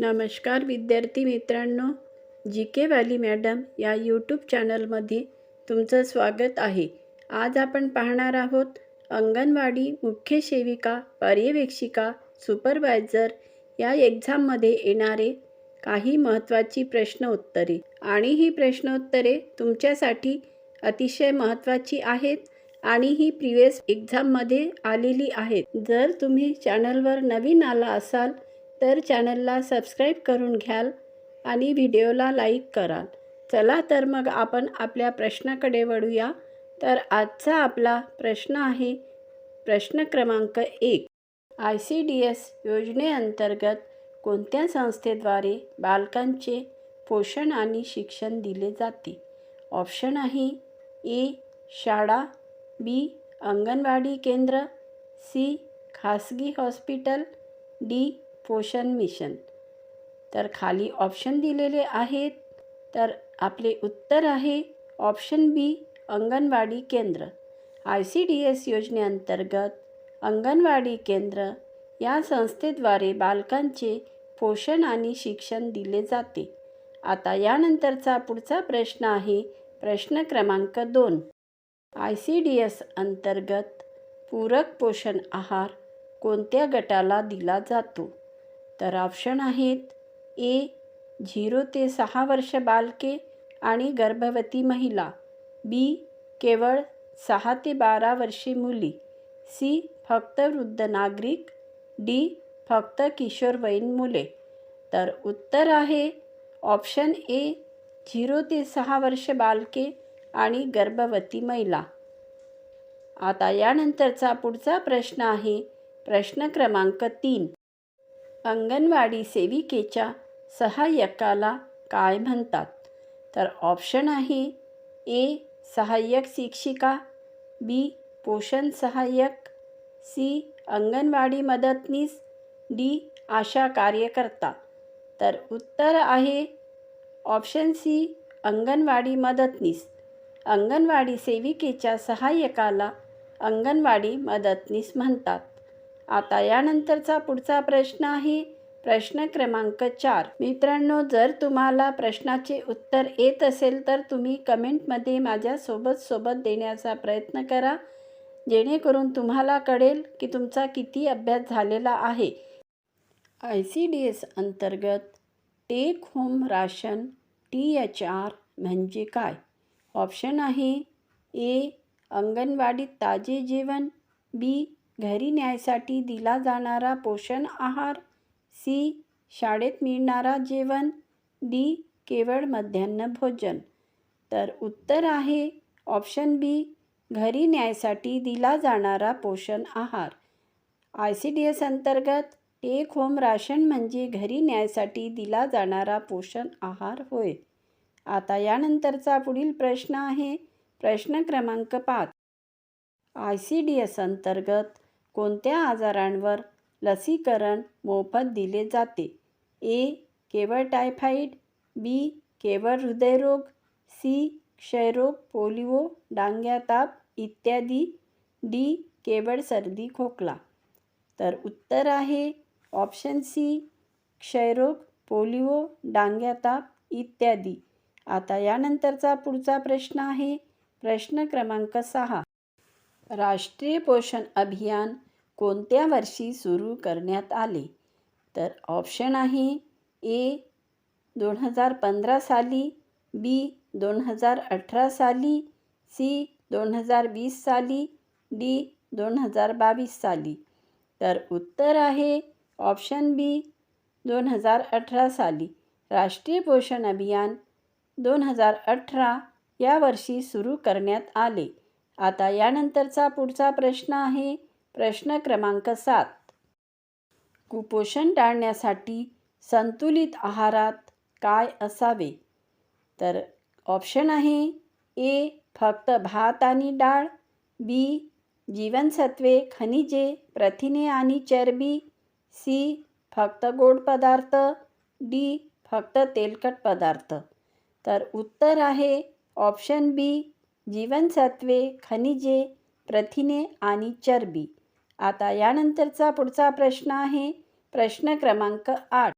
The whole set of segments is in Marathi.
नमस्कार विद्यार्थी मित्रांनो जी के वाली मॅडम या यूट्यूब चॅनलमध्ये तुमचं स्वागत आहे. आज आपण पाहणार आहोत अंगणवाडी मुख्य सेविका पर्यवेक्षिका सुपरवायझर या एक्झाममध्ये येणारे काही महत्त्वाची प्रश्न उत्तरे आणि ही प्रश्नोत्तरे तुमच्यासाठी अतिशय महत्त्वाची आहेत आणि ही प्रिवियस एक्झाममध्ये आलेली आहेत. जर तुम्ही चॅनलवर नवीन आला असाल तर चॅनलला सबस्क्राईब करून घ्याल आणि व्हिडिओला लाईक कराल. चला तर मग आपण आपल्या प्रश्नाकडे वळूया. तर आजचा आपला प्रश्न आहे प्रश्न क्रमांक एक. आय सी डी एस योजनेअंतर्गत कोणत्या संस्थेद्वारे बालकांचे पोषण आणि शिक्षण दिले जाते? ऑप्शन आहे ए शाळा बी अंगणवाडी केंद्र सी खासगी हॉस्पिटल डी पोषण मिशन. तर खाली ऑप्शन दिलेले आहेत. तर आपले उत्तर आहे ऑप्शन बी अंगणवाडी केंद्र. आय सी डी एस योजनेअंतर्गत अंगणवाडी केंद्र या संस्थेद्वारे बालकांचे पोषण आणि शिक्षण दिले जाते. आता यानंतरचा पुढचा प्रश्न आहे प्रश्न क्रमांक दोन. आय सी डी एस अंतर्गत पूरक पोषण आहार कोणत्या गटाला दिला जातो? तर ऑप्शन आहेत ए झिरो ते सहा वर्ष बालके आणि गर्भवती महिला. बी केवळ सहा ते बारा वर्षे मुली. सी फक्त वृद्ध नागरिक. डी फक्त किशोरवयीन मुले. तर उत्तर आहे ऑप्शन ए झिरो ते सहा वर्ष बालके आणि गर्भवती महिला. आता यानंतरचा पुढचा प्रश्न आहे प्रश्न क्रमांक तीन. अंगणवाडी सेविकेच्या सहाय्यकाला काय म्हणतात? तर ऑप्शन आहे ए सहाय्यक शिक्षिका बी पोषण सहाय्यक सी अंगणवाडी मदतनीस डी आशा कार्यकर्ता. तर उत्तर आहे ऑप्शन सी अंगणवाडी मदतनीस. अंगणवाडी सेविकेच्या सहाय्यकाला अंगणवाडी मदतनीस म्हणतात. आता यानंतरचा पुढचा प्रश्न आहे. प्रश्न क्रमांक चार. मित्रांनो जर तुम्हाला प्रश्नाचे उत्तर येत असेल तर तुम्ही कमेंटमध्ये माझ्यासोबत सोबत देण्याचा प्रयत्न करा. जेणेकरून तुम्हाला कळेल की तुमचा किती अभ्यास झालेला आहे. आय सी डी एस अंतर्गत take home ration T H R म्हणजे काय? ऑप्शन आहे ए. अंगणवाडीत ताजे जेवण बी. घरी न्यायसाठी दिला जाणारा पोषण आहार सी शाळेत मिळणारा जेवण डी केवळ मध्यान्ह भोजन. तर उत्तर आहे ऑप्शन बी घरी न्यायसाठी दिला जाणारा पोषण आहार. आय सी डी एस अंतर्गत टेक होम राशन म्हणजे घरी न्यायसाठी दिला जाणारा पोषण आहार होय. आता यानंतरचा पुढील प्रश्न आहे प्रश्न क्रमांक पाच. आय सी डी एस अंतर्गत कोणत्या आजारांवर लसीकरण मोफत दिले जाते? ए केवळ टायफाईड बी केवळ हृदयरोग सी क्षयरोग पोलिओ डांग्या ताप इत्यादी डी केवळ सर्दी खोकला. तर उत्तर आहे ऑप्शन सी क्षयरोग पोलिओ डांग्या ताप इत्यादी. आता यानंतरचा पुढचा प्रश्न आहे. प्रश्न क्रमांक सहा. राष्ट्रीय पोषण अभियान कोणत्या वर्षी सुरू करण्यात आले? तर ऑप्शन आहे ए दोन हजार पंधरा साली बी दोन हजार अठरा साली सी दोन हजार वीस साली डी दोन हजार बावीस साली. तर उत्तर आहे ऑप्शन बी दोन हजार अठरा साली. राष्ट्रीय पोषण अभियान दोन हजार अठरा या वर्षी सुरू करण्यात आले. आता यानंतरचा पुढचा प्रश्न आहे प्रश्न क्रमांक सात. कुपोषण टाळण्यासाठी संतुलित आहारात काय असावे? तर ऑप्शन आहे ए फक्त भात आणि डाळ बी जीवनसत्वे खनिजे प्रथिने आणि चरबी सी फक्त गोड पदार्थ डी फक्त तेलकट पदार्थ. तर उत्तर आहे ऑप्शन बी जीवनसत्वे खनिजे प्रथिने आणि चरबी. आता यानंतरचा पुढचा प्रश्न आहे प्रश्न क्रमांक आठ.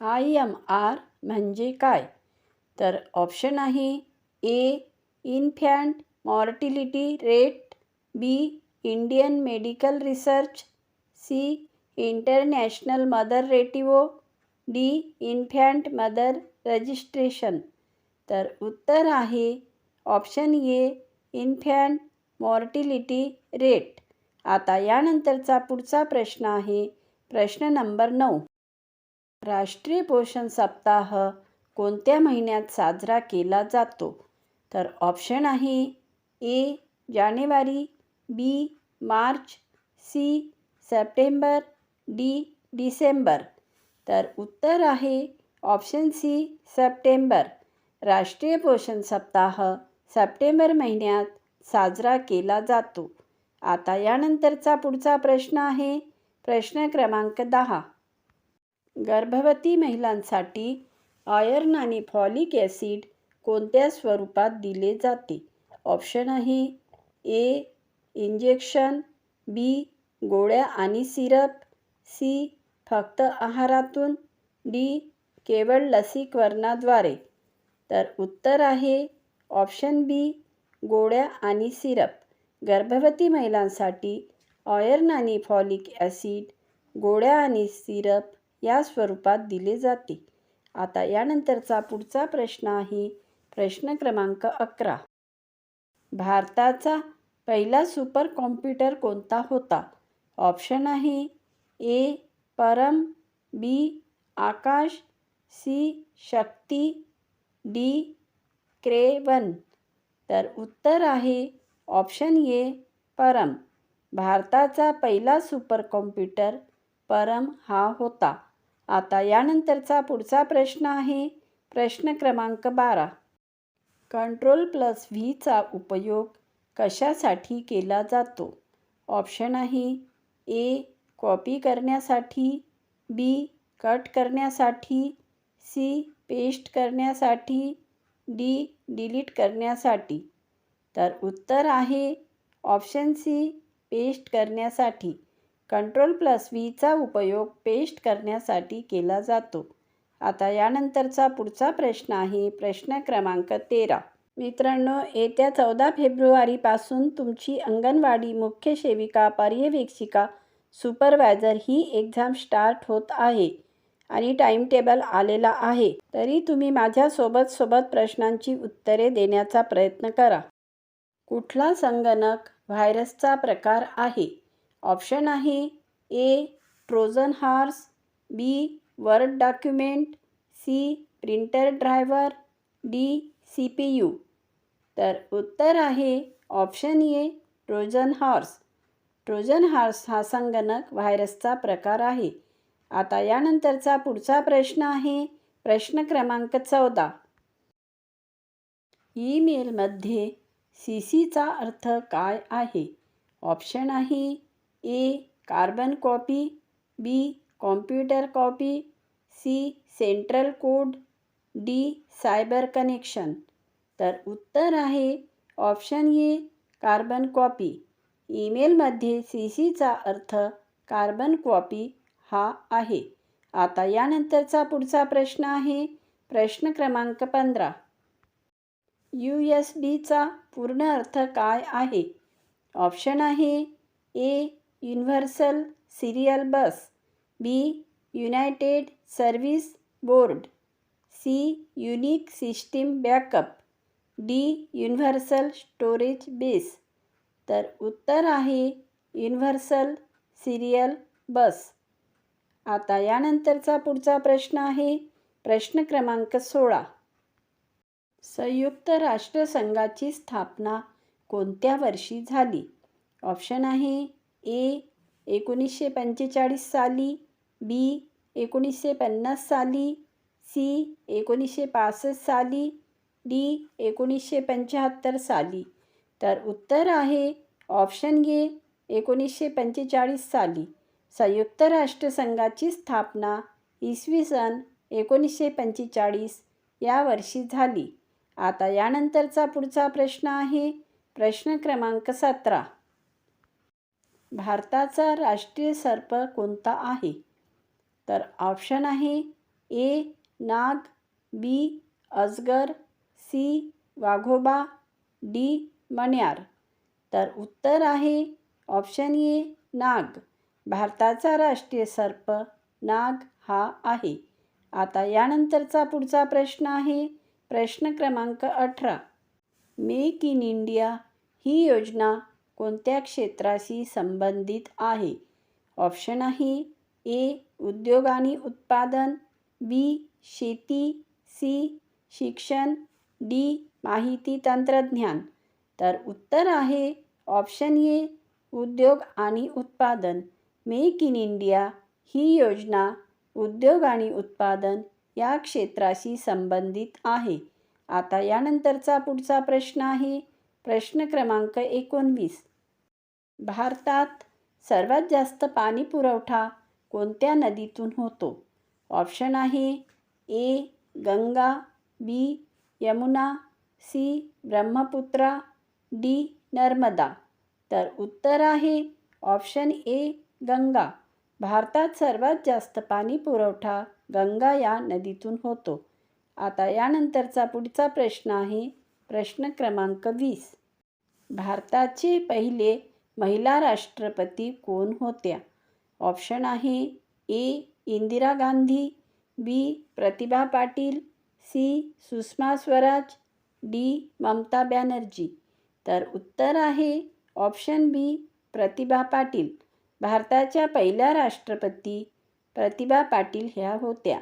आय एम आर म्हणजे काय? तर ऑप्शन आहे A infant mortality rate B Indian medical research C international mother ratio D infant mother registration. तर उत्तर आहे option A infant mortality rate. आता यानंतरचा पुढचा प्रश्न आहे. प्रश्न नंबर नऊ. राष्ट्रीय पोषण सप्ताह कोणत्या महिन्यात साजरा केला जातो? तर ऑप्शन आहे ए जानेवारी बी मार्च सी सप्टेंबर डी डिसेंबर. तर उत्तर आहे ऑप्शन सी सप्टेंबर. राष्ट्रीय पोषण सप्ताह सप्टेंबर महिन्यात साजरा केला जातो. आता यानंतरचा पुढचा प्रश्न आहे प्रश्न क्रमांक दहा. गर्भवती महिलांसाठी आयर्न आणि फॉलिक ॲसिड कोणत्या स्वरूपात दिले जाते? ऑप्शन आहे ए इंजेक्शन बी गोळ्या आणि सिरप सी फक्त आहारातून डी केवळ लसीकरणाद्वारे. तर उत्तर आहे ऑप्शन बी गोळ्या आणि सिरप. गर्भवती महिलांसाठी ऑयर्न आणि फॉलिक ॲसिड गोळ्या आणि सिरप या स्वरूपात दिले जाते. आता यानंतरचा पुढचा प्रश्न आहे प्रश्न क्रमांक अकरा. भारताचा पहिला सुपर कॉम्प्युटर कोणता होता? ऑप्शन आहे A Param B Akash C Shakti D Kraven. तर उत्तर आहे ऑप्शन ए परम. भारताचा पहिला सुपर कॉम्प्युटर परम हा होता. आता यानंतरचा पुढचा प्रश्न आहे प्रश्न क्रमांक बारा. कंट्रोल प्लस व्हीचा उपयोग कशासाठी केला जातो? ऑप्शन आहे ए कॉपी करण्यासाठी बी कट करण्यासाठी सी पेस्ट करण्यासाठी डी डिलीट करण्यासाठी. तर उत्तर आहे ऑप्शन सी पेस्ट करण्यासाठी. कंट्रोल प्लस व्हीचा उपयोग पेस्ट करण्यासाठी केला जातो. आता यानंतरचा पुढचा प्रश्न आहे प्रश्न क्रमांक तेरा. मित्रांनो येत्या चौदा फेब्रुवारीपासून तुमची अंगणवाडी मुख्य सेविका पर्यवेक्षिका सुपरवायझर ही एक्झाम स्टार्ट होत आहे. आणि टाईमटेबल आलेला आहे. तरी तुम्ही माझ्यासोबत सोबत प्रश्नांची उत्तरे देण्याचा प्रयत्न करा. कुठला संगणक व्हायरसचा प्रकार आहे? ऑप्शन आहे A Trojan horse B word document C printer driver D C P U तर उत्तर आहे option A Trojan horse Trojan horse हा संगणक व्हायरसचा प्रकार आहे. आता यानंतरचा पुढचा प्रश्न आहे प्रश्न क्रमांक चौदा. ईमेलमध्ये सी सीचा अर्थ काय आहे? ऑप्शन आहे A carbon copy B computer copy C central code D cyber connection. तर उत्तर आहे ऑप्शन ए कार्बन कॉपी. ईमेलमध्ये सी सीचा अर्थ कार्बन कॉपी हा आहे. आता यानंतरचा पुढचा प्रश्न आहे. प्रश्न क्रमांक पंधरा. यू एस बीचा पूर्ण अर्थ काय आहे? ऑप्शन आहे A universal serial bus B united service board C unique system backup D universal storage base. तर उत्तर आहे युनिव्हर्सल सिरियल बस. आता यानंतरचा पुढचा प्रश्न आहे. प्रश्न क्रमांक सोळा. संयुक्त राष्ट्रसंघाची स्थापना कोणत्या वर्षी झाली? ऑप्शन आहे ए एकोणीसशे पंचेचाळीस साली बी एकोणीसशे पन्नास साली सी एकोणीसशे पासष्ट साली डी एकोणीसशे पंच्याहत्तर साली. तर उत्तर आहे ऑप्शन ए एकोणीसशे पंचेचाळीस साली. संयुक्त राष्ट्रसंघाची स्थापना इसवी सन एकोणीसशे पंचेचाळीस या वर्षी झाली. आता यानंतरचा पुढचा प्रश्न आहे प्रश्न क्रमांक सतरा. भारताचा राष्ट्रीय सर्प कोणता आहे? तर ऑप्शन आहे ए नाग बी अजगर सी वाघोबा डी मण्यार. तर उत्तर आहे ऑप्शन ए नाग. भारताचा राष्ट्रीय सर्प नाग हा आहे. आता यानंतरचा पुढचा प्रश्न आहे. प्रश्न क्रमांक अठरा. मेक इन इंडिया ही योजना कोणत्या क्षेत्राशी संबंधित आहे? ऑप्शन आहे ए. उद्योग आणि उत्पादन बी. शेती सी. शिक्षण डी. माहिती तंत्रज्ञान. तर उत्तर आहे ऑप्शन ए. उद्योग आणि उत्पादन. मेक इन इंडिया ही योजना उद्योग आणि उत्पादन या क्षेत्राशी संबंधित आहे. आता यानंतरचा पुढचा प्रश्न आहे. प्रश्न क्रमांक एकोणवीस. भारतात सर्वात जास्त पाणी पुरवठा कोणत्या नदीतून होतो? ऑप्शन आहे A Ganga B Yamuna C Brahmaputra D Narmada. तर उत्तर आहे ऑप्शन ए गंगा भारतात सर्वात जास्त पाणी पुरवठा गंगा या नदीतून होतो. आता यानंतरचा पुढचा प्रश्न आहे प्रश्न क्रमांक वीस. भारताचे पहिले महिला राष्ट्रपती कोण होत्या? ऑप्शन आहे A Indira Gandhi B Pratibha Patil C Sushma Swaraj D Mamata Banerjee. तर उत्तर आहे ऑप्शन बी प्रतिभा पाटील. भारताच्या पहिल्या राष्ट्रपती प्रतिभा पाटील ह्या होत्या.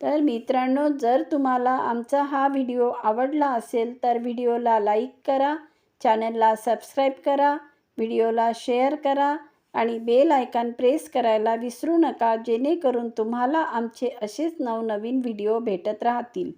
तर मित्रांनो जर तुम्हाला आमचा हा व्हिडिओ आवडला असेल तर व्हिडिओला लाईक करा चॅनलला सबस्क्राईब करा व्हिडिओला शेअर करा आणि बेल आयकॉन प्रेस करायला विसरू नका जेणेकरून तुम्हाला आमचे असेच नवनवीन व्हिडिओ भेटत राहतील.